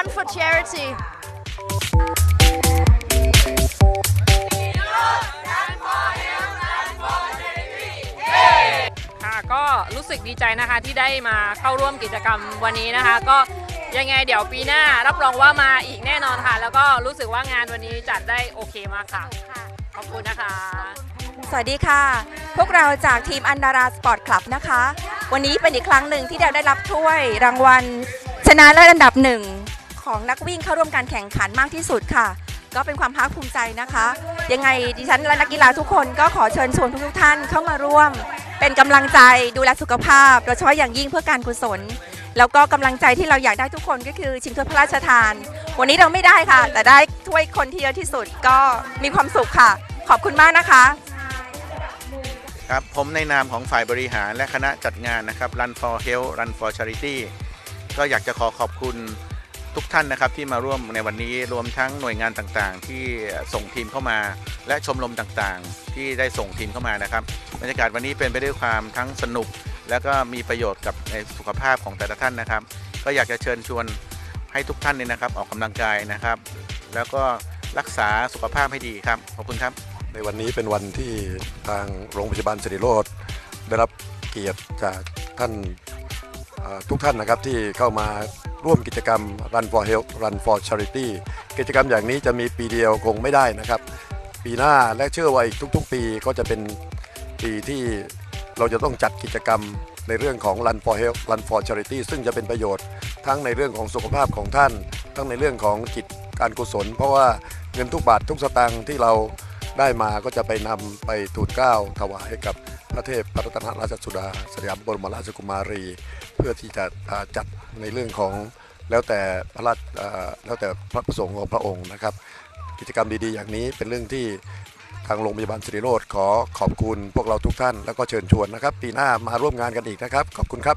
Run for Charity ค่ะก็รู้สึกดีใจนะคะที่ได้มาเข้าร่วมกิจกรรมวันนี้นะคะ ก็ยังไงเดี๋ยวปีหน้ารับรองว่ามาอีกแน่นอนค่ะ แล้วก็รู้สึกว่างานวันนี้จัดได้โอเคมากค่ะ ขอบคุณนะคะ สวัสดีค่ะ พวกเราจากทีมอันดาราสปอร์ตคลับนะคะ วันนี้เป็นอีกครั้งหนึ่งที่เราได้รับถ้วยรางวัลชนะเลิศอันดับหนึ่ง ของนักวิ่งเข้าร่วมการแข่งขันมากที่สุดค่ะ ก็เป็นความภาคภูมิใจนะคะ ยังไงดิฉันและนักกีฬาทุกคนก็ขอเชิญชวนทุกท่านเข้ามาร่วม เป็นกำลังใจดูแลสุขภาพโดยเฉพาะอย่างยิ่งเพื่อการกุศล แล้วก็กำลังใจที่เราอยากได้ทุกคนก็คือชิงถ้วยพระราชทาน วันนี้เราไม่ได้ค่ะ แต่ได้ถ้วยคนที่เยอะที่สุดก็มีความสุขค่ะ ขอบคุณมากนะคะครับผมในนามของฝ่ายบริหารและคณะจัดงานนะครับ Run for Health Run for Charity ก็อยากจะขอขอบคุณ ทุกท่านนะครับที่มาร่วมในวันนี้รวมทั้งหน่วยงานต่างๆ ที่ส่งทีมเข้ามา และชมรมต่างๆ ที่ได้ส่งทีมเข้ามานะครับบรรยากาศวันนี้เป็นไปด้วยความทั้งสนุก แล้วก็มีประโยชน์กับในสุขภาพของแต่ละท่านนะครับ ก็อยากจะเชิญชวนให้ทุกท่านเนี่ยนะครับออกกำลังกายนะครับ แล้วก็รักษาสุขภาพให้ดีครับขอบคุณครับ ในวันนี้เป็นวันที่ทางโรงพยาบาลสิริโรธได้รับเกียรติจากท่านทุกท่านนะครับที่เข้ามา ร่วมกิจกรรม Run for Health Run for Charity กิจกรรมอย่างนี้จะมีปีเดียวคงไม่ได้นะครับ ปีหน้าและเชื่อว่าอีกทุกๆ ปีก็จะเป็นปีที่เราจะต้องจัดกิจกรรมในเรื่องของ Run for Health Run for Charity ซึ่งจะเป็นประโยชน์ทั้งในเรื่องของสุขภาพของท่าน ทั้งในเรื่องของกิจการกุศล เพราะว่าเงินทุกบาททุกสตางค์ที่เรา ได้มาก็จะไปนำไปทูลเกล้าถวายให้กับพระเทพพระรัตนราชสุดาสยามบรมราชกุมารี เพื่อที่จะจัดในเรื่องของแล้วแต่พระราชแล้วแต่พระประสงค์ของพระองค์นะครับ กิจกรรมดีๆ อย่างนี้เป็นเรื่องที่ทางโรงพยาบาลสิริโรธขอขอบคุณพวกเราทุกท่าน แล้วก็เชิญชวนนะครับ ปีหน้ามาร่วมงานกันอีกนะครับ ขอบคุณครับ